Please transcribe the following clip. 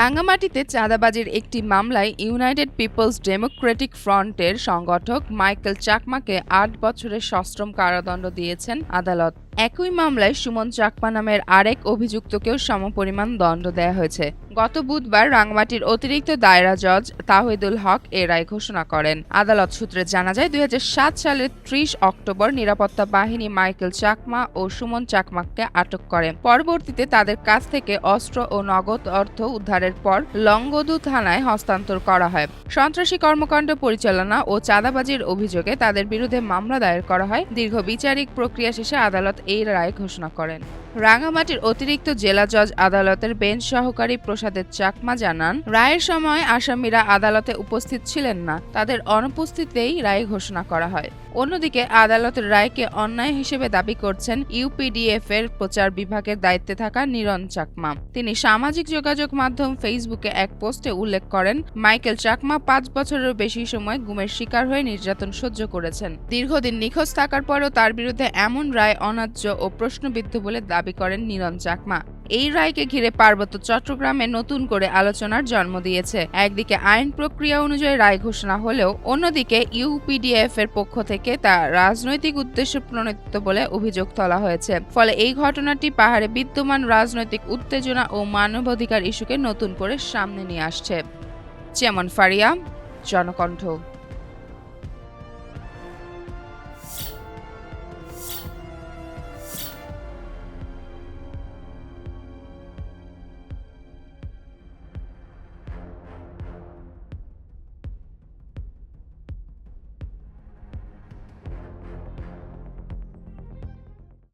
রাঙ্গামাটিতে চাঁদাবাজির একটি মামলায় ইউনাইটেড পিপলস ডেমোক্রেটিক ফ্রন্টের সংগঠক মাইকেল চাকমাকে আট বছরের সশ্রম কারাদণ্ড দিয়েছেন আদালত। একই মামলায় সুমন চাকমা নামের আরেক অভিযুক্তকেও সমপরিমাণ দণ্ড দেয়া হয়েছে। গত বুধবার রাঙ্গামাটির অতিরিক্ত দায়রা জজ তাহিদুল হক এ রায় ঘোষণা করেন। আদালত সূত্রে জানা যায়, দুই হাজার সাত সালের ত্রিশ অক্টোবর নিরাপত্তা বাহিনী মাইকেল চাকমা ও সুমন চাকমাকে আটক করে। পরবর্তীতে তাদের কাছ থেকে অস্ত্র ও নগদ অর্থ উদ্ধারের পর লংগদু থানায় হস্তান্তর করা হয়। সন্ত্রাসী কর্মকাণ্ড পরিচালনা ও চাঁদাবাজির অভিযোগে তাদের বিরুদ্ধে মামলা দায়ের করা হয়। দীর্ঘ বিচারিক প্রক্রিয়া শেষে আদালত এই রায় ঘোষণা করেন। রাঙ্গামাটির অতিরিক্ত জেলা জজ আদালতের বেঞ্চ সহকারী প্রসাদের চাকমা জানান, রায়ের সময় আসামিরা আদালতে উপস্থিত ছিলেন না। তাদের অনুপস্থিতিতেই রায় ঘোষণা করা হয়। অন্যদিকে আদালতের রায়কে অন্যায় হিসেবে দাবি করছেন ইউপিডিএফ এর প্রচার বিভাগের দায়িত্বে থাকা নিরন চাকমা। তিনি সামাজিক যোগাযোগ মাধ্যম ফেসবুকে এক পোস্টে উল্লেখ করেন, মাইকেল চাকমা পাঁচ বছরেরও বেশি সময় গুমের শিকার হয়ে নির্যাতন সহ্য করেছেন। দীর্ঘদিন নিখোঁজ থাকার পরও তার বিরুদ্ধে এমন রায় অন্যায্য ও প্রশ্নবিদ্ধ বলে দাবি করেন নিরন চাকমা। এই রায়কে ঘিরে পার্বত্য চট্টগ্রামে নতুন করে আলোচনার জন্ম দিয়েছে। একদিকে আইন প্রক্রিয়া অনুযায়ী রায় ঘোষণা হলেও অন্যদিকে ইউপিডিএফ এর পক্ষ থেকে তা রাজনৈতিক উদ্দেশ্য প্রণোদিত বলে অভিযোগ তোলা হয়েছে। ফলে এই ঘটনাটি পাহাড়ে বিদ্যমান রাজনৈতিক উত্তেজনা ও মানবাধিকার ইস্যুকে নতুন করে সামনে নিয়ে আসছে। যেমন ফারিয়া, জনকণ্ঠ।